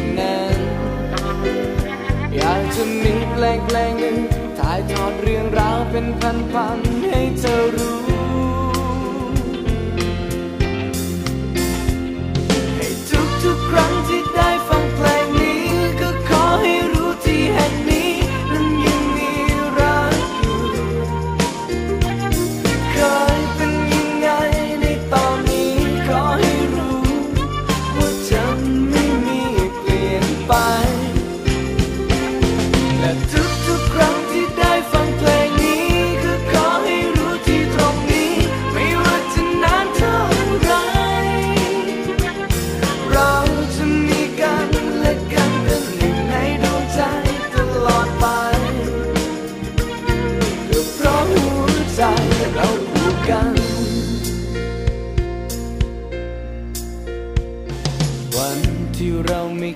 ง จะมีเพลงเพลงหนึ่งถ่ายทอดเรื่องราวเป็นพันๆให้เธอรู้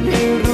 me